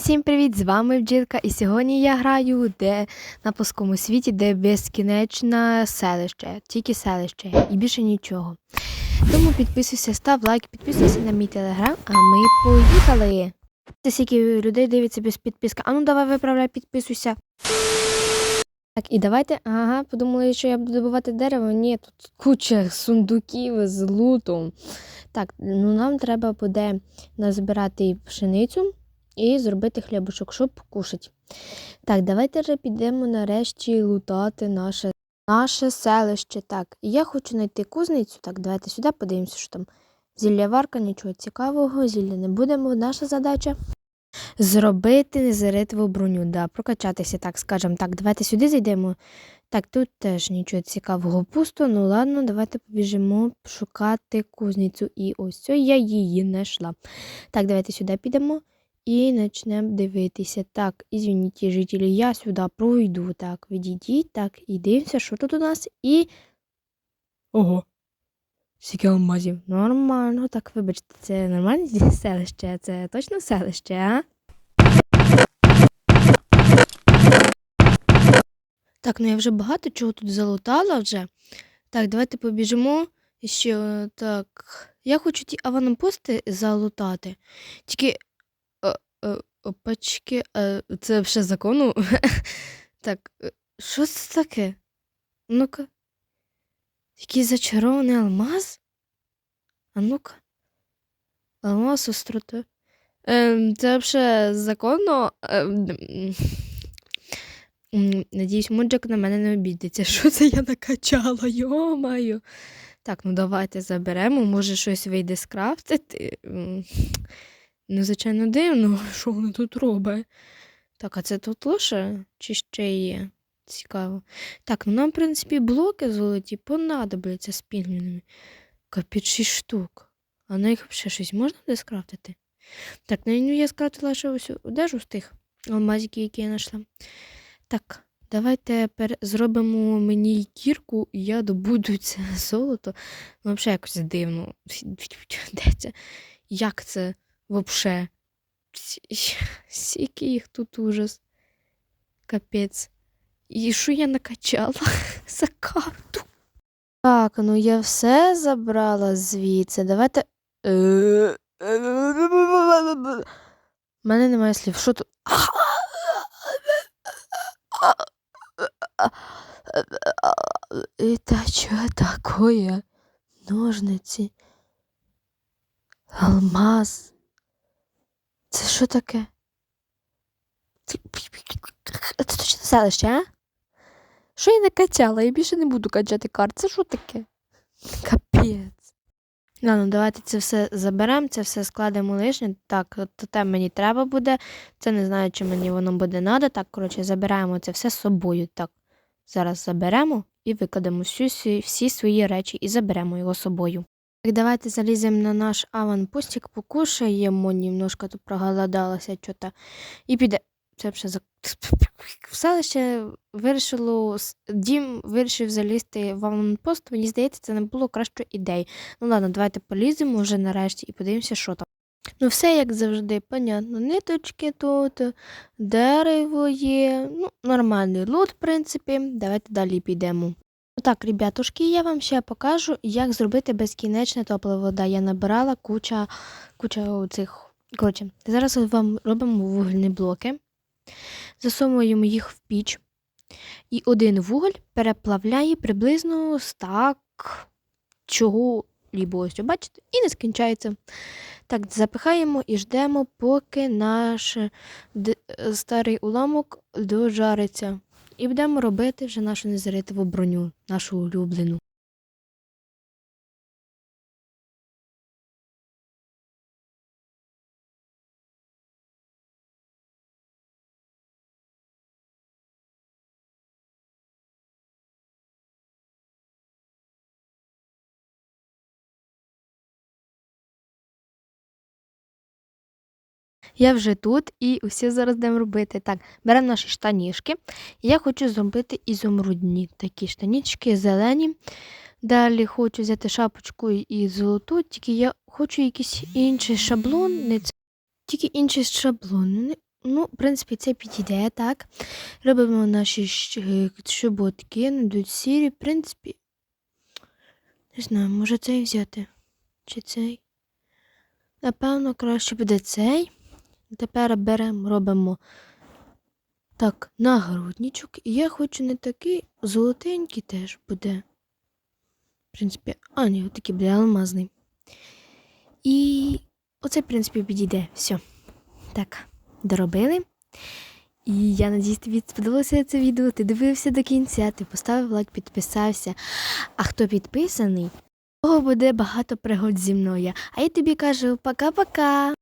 Всім привіт! З вами Бджілка, і сьогодні я граю де на плоскому світі, де безкінечне селище, тільки селище і більше нічого. Тому підписуйся, став лайк, підписуйся на мій телеграм, а ми поїхали. Це скільки людей дивиться без підписки. А ну давай виправляй, підписуйся. Так, і давайте. Ага, подумали, що я буду добувати дерево. Ні, тут куча сундуків з лутом. Так, ну нам треба буде назбирати пшеницю і зробити хлібушок, щоб покушати. Так, давайте вже підемо нарешті лутати наше, наше селище. Так, я хочу знайти кузницю. Так, давайте сюди подивимося, що там. Зілля варка, нічого цікавого, зілля не будемо. Наша задача зробити незаритову броню, да, прокачатися, так скажемо. Так, давайте сюди зайдемо. Так, тут теж нічого цікавого пусто. Ну ладно, давайте побіжимо шукати кузницю. І ось я її знайшла. Так, давайте сюди підемо. І почнемо дивитися. Так, ізвініть, жителі, я сюди пройду. Так, відійдіть, так, і дивимося, що тут у нас. І. Ого. Скільки алмазів. Нормально. Так, вибачте, це нормальне селище? Це точно селище, а? Так, ну я вже багато чого тут залутала вже. Так, давайте побіжимо. Ще так. Я хочу ті аванпости залутати. Тільки Опачки, е, це ще закону. Так, е, що це таке? Ну-ка. Який зачарований алмаз? А ну-ка. Алмаз остроти. Ем, це взагалі законно. Ем, Надіюсь, Муджик на мене не обійдеться. Що це я накачала? Йо-маю. Так, ну давайте заберемо, може щось вийде скрафтити. Ну, дивно, що вони тут роблять. Так, а це тут лише чи ще є? Цікаво. Так, ну нам, в принципі, блоки золоті понадобляться спільними. Капець 6 штук. А на їх ще щось можна буде скрафтити? Так, ну я скрафтила ще ось одежу з тих алмазиків, які я знайшла. Так, давайте зробимо мені кірку, і я добуду це золото. Ну, взагалі якось дивно. Як це? Вообще. Скільки їх тут ужас. Капець. І що я накачала за карту? Так, ну я все забрала звідси. Давайте. У мене немає слів. Що тут? Это что такое? Ножниці. Алмаз. Це що таке? Це точно селище, а? Що я накачала? Я більше не буду качати карт. Це що таке? Капець. Ладно, давайте це все заберемо, це все складемо лишнє. Так, то те мені треба буде. Це не знаю, чи мені воно буде надо. Так, коротше, забираємо це все з собою. Так, зараз заберемо і викладемо всі, всі свої речі і заберемо його з собою. Так, давайте заліземо на наш аванпостик, покушаємо, немножко тут проголодалася що-то. І піде. Це вже за селище вирішило, дім вирішив залізти в аванпост. Мені здається, це не було кращої ідеї. Ну ладно, давайте поліземо вже нарешті і подивимося, що там. Ну, все як завжди, понятно. Ниточки тут, дерево є. Ну, нормальний лут, в принципі. Давайте далі підемо. Так, ребятушки, я вам ще покажу, як зробити безкінечне топливо. Да, я набирала куча куча цих. Коротше, зараз вам робимо вугільні блоки, засовуємо їх в піч, і один вуголь переплавляє приблизно стак чого лібо ось, бачите, і не скінчається. Так, запихаємо і ждемо, поки наш старий уламок дожариться. І будемо робити вже нашу незаритову броню, нашу улюблену. Я вже тут і усі зараз будемо робити. Так, беремо наші штанішки. Я хочу зробити ізумрудні такі штанічки зелені. Далі хочу взяти шапочку і золоту, тільки я хочу якийсь інший шаблон. Тільки інший шаблон. Ну, в принципі, це підійде, так. Робимо наші щ- чоботки, надуть сірі, в принципі. Не знаю, може цей взяти. Чи цей? Напевно, краще буде цей. Тепер беремо, робимо так, нагрудничок. І я хочу не такий золотенький теж буде. В принципі, а ні, отакий буде алмазний. І оце, в принципі, підійде. Все. Так, доробили. І я надіюсь, тобі сподобалося це відео. Ти дивився до кінця, ти поставив лайк, підписався. А хто підписаний, того буде багато пригод зі мною. А я тобі кажу пока-пока.